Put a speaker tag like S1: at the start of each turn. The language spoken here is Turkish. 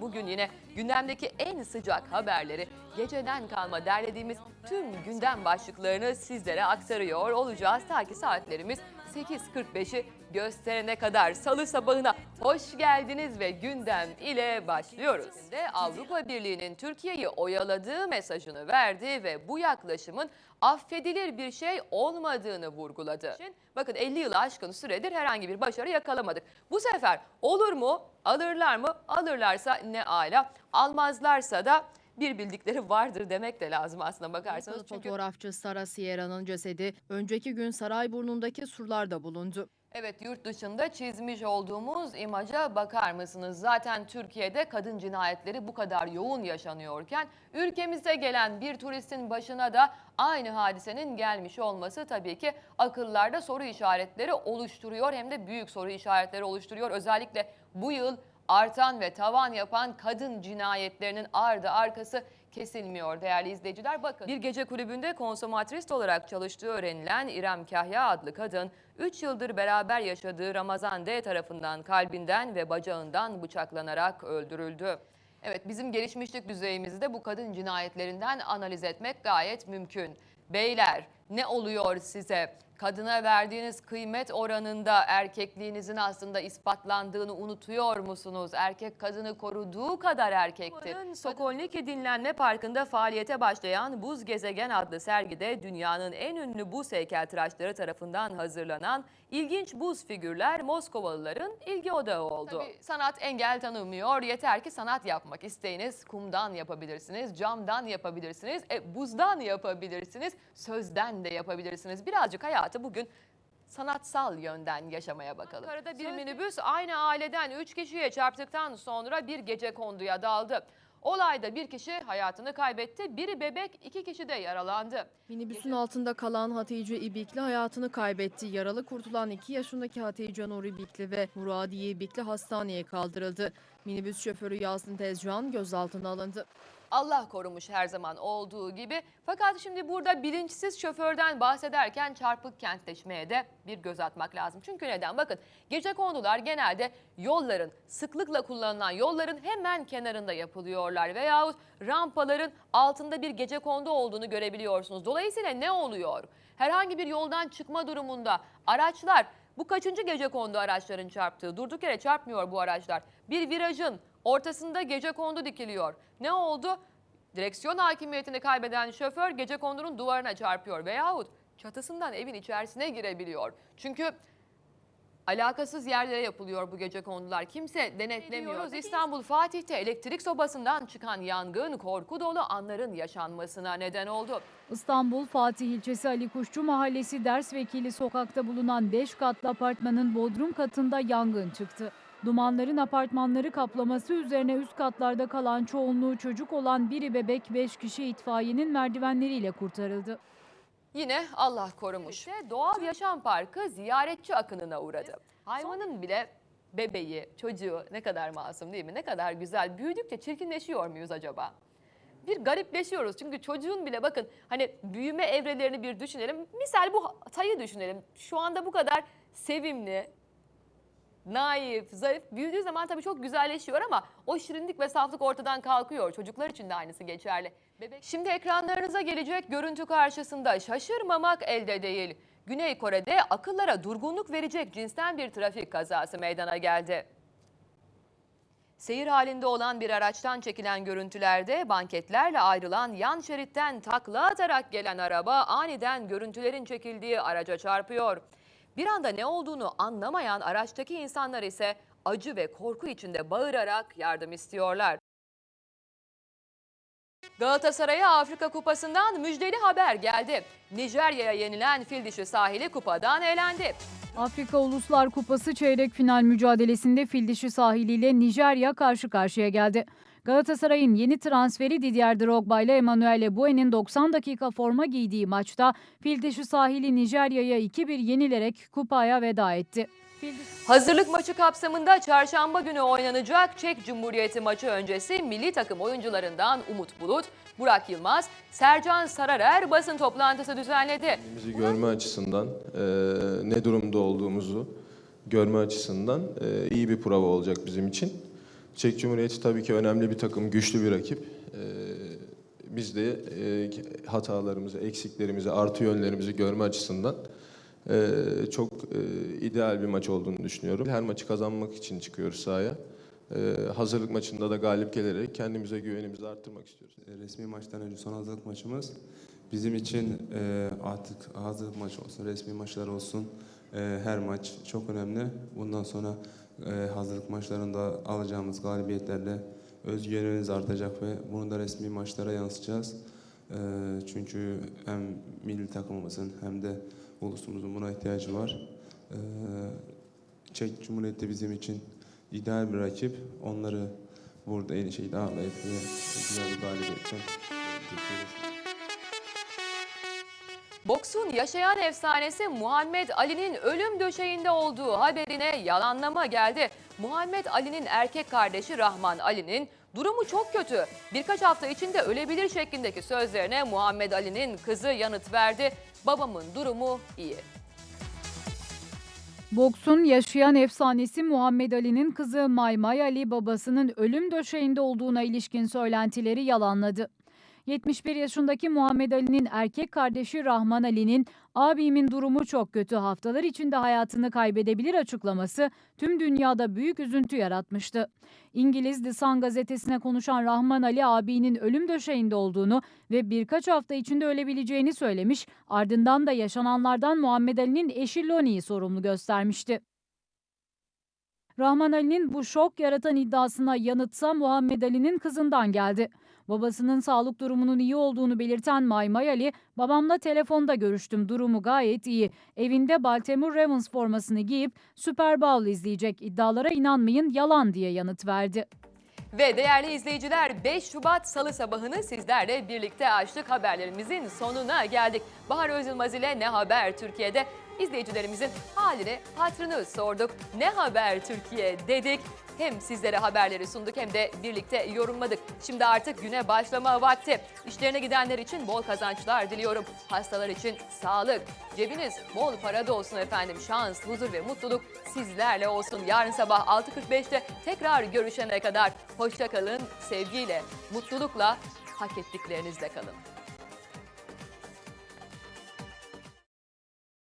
S1: Bugün yine gündemdeki en sıcak haberleri geceden kalma derlediğimiz tüm gündem başlıklarını sizlere aktarıyor olacağız. Ta ki saatlerimiz 8.45'i gösterene kadar salı sabahına hoş geldiniz ve gündem ile başlıyoruz. De Avrupa Birliği'nin Türkiye'yi oyaladığı mesajını verdi ve bu yaklaşımın affedilir bir şey olmadığını vurguladı. Bakın 50 yılı aşkın süredir herhangi bir başarı yakalamadık. Bu sefer olur mu? Alırlar mı? Alırlarsa ne ala. Almazlarsa da bir bildikleri vardır demek de lazım aslında bakarsanız.
S2: Çünkü...
S1: Çünkü
S2: Fotoğrafçı Sara Sierra'nın cesedi önceki gün Sarayburnu'ndaki surlarda bulundu.
S1: Evet yurt dışında çizmiş olduğumuz imaja bakar mısınız? Zaten Türkiye'de kadın cinayetleri bu kadar yoğun yaşanıyorken ülkemize gelen bir turistin başına da aynı hadisenin gelmiş olması tabii ki akıllarda soru işaretleri oluşturuyor hem de büyük soru işaretleri oluşturuyor. Özellikle bu yıl artan ve tavan yapan kadın cinayetlerinin ardı arkası kesilmiyor değerli izleyiciler. Bakın bir gece kulübünde konsomatrist olarak çalıştığı öğrenilen İrem Kahya adlı kadın 3 yıldır beraber yaşadığı Ramazan D tarafından kalbinden ve bacağından bıçaklanarak öldürüldü. Evet bizim gelişmişlik düzeyimizi de bu kadın cinayetlerinden analiz etmek gayet mümkün. Beyler ne oluyor size? Kadına verdiğiniz kıymet oranında erkekliğinizin aslında ispatlandığını unutuyor musunuz? Erkek kadını koruduğu kadar erkektir. Sokolniki Dinlenme Parkı'nda faaliyete başlayan Buz Gezegen adlı sergide dünyanın en ünlü buz heykeltıraşları tarafından hazırlanan ilginç buz figürler Moskovalıların ilgi odağı oldu. Tabii sanat engel tanımıyor. Yeter ki sanat yapmak isteyiniz. Kumdan yapabilirsiniz, camdan yapabilirsiniz, e, buzdan yapabilirsiniz, sözden de yapabilirsiniz. Birazcık hayatı bugün sanatsal yönden yaşamaya bakalım. Ankara'da bir minibüs aynı aileden 3 kişiye çarptıktan sonra bir gece konduya daldı. Olayda bir kişi hayatını kaybetti, biri bebek, iki kişi de yaralandı.
S2: Minibüsün altında kalan Hatice İbikli hayatını kaybetti. Yaralı kurtulan 2 yaşındaki Hatice Nur İbikli ve Muradiye İbikli hastaneye kaldırıldı. Minibüs şoförü Yasin Tezcan gözaltına alındı.
S1: Allah korumuş her zaman olduğu gibi. Fakat şimdi burada bilinçsiz şoförden bahsederken çarpık kentleşmeye de bir göz atmak lazım. Çünkü neden? Bakın gece kondular genelde yolların, sıklıkla kullanılan yolların hemen kenarında yapılıyorlar. Veyahut rampaların altında bir gece kondu olduğunu görebiliyorsunuz. Dolayısıyla ne oluyor? Herhangi bir yoldan çıkma durumunda araçlar bu kaçıncı gece kondu araçların çarptığı? Durduk yere çarpmıyor bu araçlar. Bir virajın ortasında gece kondu dikiliyor. Ne oldu? Direksiyon hakimiyetini kaybeden şoför gece kondunun duvarına çarpıyor veyahut çatısından evin içerisine girebiliyor. Çünkü alakasız yerlere yapılıyor bu gece kondular. Kimse denetlemiyor. İstanbul Fatih'te elektrik sobasından çıkan yangın korku dolu anların yaşanmasına neden oldu.
S3: İstanbul Fatih ilçesi Ali Kuşçu Mahallesi ders vekili sokakta bulunan 5 katlı apartmanın bodrum katında yangın çıktı. Dumanların apartmanları kaplaması üzerine üst katlarda kalan çoğunluğu çocuk olan biri bebek 5 kişi itfaiyenin merdivenleriyle kurtarıldı.
S1: Yine Allah korumuş. Doğal Yaşam Parkı ziyaretçi akınına uğradı. Hayvanın bile bebeği, çocuğu ne kadar masum değil mi? Ne kadar güzel. Büyüdükçe çirkinleşiyor muyuz acaba? Bir garipleşiyoruz çünkü çocuğun bile bakın hani büyüme evrelerini bir düşünelim. Misal bu Hatay'ı düşünelim. Şu anda bu kadar sevimli, naif, zarif büyüdüğü zaman tabii çok güzelleşiyor ama o şirinlik ve saflık ortadan kalkıyor. Çocuklar için de aynısı geçerli. Bebek. Şimdi ekranlarınıza gelecek görüntü karşısında şaşırmamak elde değil. Güney Kore'de akıllara durgunluk verecek cinsten bir trafik kazası meydana geldi. Seyir halinde olan bir araçtan çekilen görüntülerde banketlerle ayrılan yan şeritten takla atarak gelen araba aniden görüntülerin çekildiği araca çarpıyor. Bir anda ne olduğunu anlamayan araçtaki insanlar ise acı ve korku içinde bağırarak yardım istiyorlar. Galatasaray'a Afrika Kupası'ndan müjdeli haber geldi. Nijerya'ya yenilen fil dişi sahili kupadan elendi.
S3: Afrika Uluslar Kupası çeyrek final mücadelesinde Fildişi sahiliyle Nijerya karşı karşıya geldi. Galatasaray'ın yeni transferi Didier Drogba ile Emmanuel Eboue'nin 90 dakika forma giydiği maçta Fildişi sahili Nijerya'ya 2-1 yenilerek kupaya veda etti.
S1: Hazırlık maçı kapsamında çarşamba günü oynanacak Çek Cumhuriyeti maçı öncesi milli takım oyuncularından Umut Bulut, Burak Yılmaz, Sercan Sararer basın toplantısı düzenledi.
S4: Kendimizi görme açısından, e, ne durumda olduğumuzu görme açısından e, iyi bir prova olacak bizim için. Çek Cumhuriyeti tabii ki önemli bir takım, güçlü bir rakip. Ee, biz de e, hatalarımızı, eksiklerimizi, artı yönlerimizi görme açısından e, çok e, ideal bir maç olduğunu düşünüyorum. Her maçı kazanmak için çıkıyoruz sahaya. Hazırlık maçında da galip gelerek kendimize güvenimizi arttırmak istiyoruz.
S5: Resmi maçtan önce son hazırlık maçımız. Bizim için artık hazırlık maçı olsun, resmi maçlar olsun her maç çok önemli. Bundan sonra e, hazırlık maçlarında alacağımız galibiyetlerle özgüvenimiz artacak ve bunu da resmi maçlara yansıtacağız. E, çünkü hem milli takımımızın hem de ulusumuzun buna ihtiyacı var. E, Çek Cumhuriyeti bizim için ideal bir rakip. Onları burada en şeyi ağırlayıp güzel bir galibiyetle
S1: Boksun yaşayan efsanesi Muhammed Ali'nin ölüm döşeğinde olduğu haberine yalanlama geldi. Muhammed Ali'nin erkek kardeşi Rahman Ali'nin durumu çok kötü. Birkaç hafta içinde ölebilir şeklindeki sözlerine Muhammed Ali'nin kızı yanıt verdi. Babamın durumu iyi.
S3: Boksun yaşayan efsanesi Muhammed Ali'nin kızı Maymay Ali babasının ölüm döşeğinde olduğuna ilişkin söylentileri yalanladı. 71 yaşındaki Muhammed Ali'nin erkek kardeşi Rahman Ali'nin abimin durumu çok kötü haftalar içinde hayatını kaybedebilir açıklaması tüm dünyada büyük üzüntü yaratmıştı. İngiliz The Sun gazetesine konuşan Rahman Ali abinin ölüm döşeğinde olduğunu ve birkaç hafta içinde ölebileceğini söylemiş ardından da yaşananlardan Muhammed Ali'nin eşi Loni'yi sorumlu göstermişti. Rahman Ali'nin bu şok yaratan iddiasına yanıtsa Muhammed Ali'nin kızından geldi. Babasının sağlık durumunun iyi olduğunu belirten Maymay Ali, babamla telefonda görüştüm durumu gayet iyi. Evinde Baltimore Ravens formasını giyip Super Bowl izleyecek iddialara inanmayın yalan diye yanıt verdi.
S1: Ve değerli izleyiciler 5 Şubat Salı sabahını sizlerle birlikte açtık. Haberlerimizin sonuna geldik. Bahar Özılmaz ile Ne Haber Türkiye'de izleyicilerimizin halini, hatrını sorduk. Ne Haber Türkiye dedik. Hem sizlere haberleri sunduk hem de birlikte yorumladık. Şimdi artık güne başlama vakti. İşlerine gidenler için bol kazançlar diliyorum. Hastalar için sağlık, cebiniz bol para da olsun efendim. Şans, huzur ve mutluluk sizlerle olsun. Yarın sabah 6.45'te tekrar görüşene kadar hoşça kalın, sevgiyle, mutlulukla, hak ettiklerinizle kalın.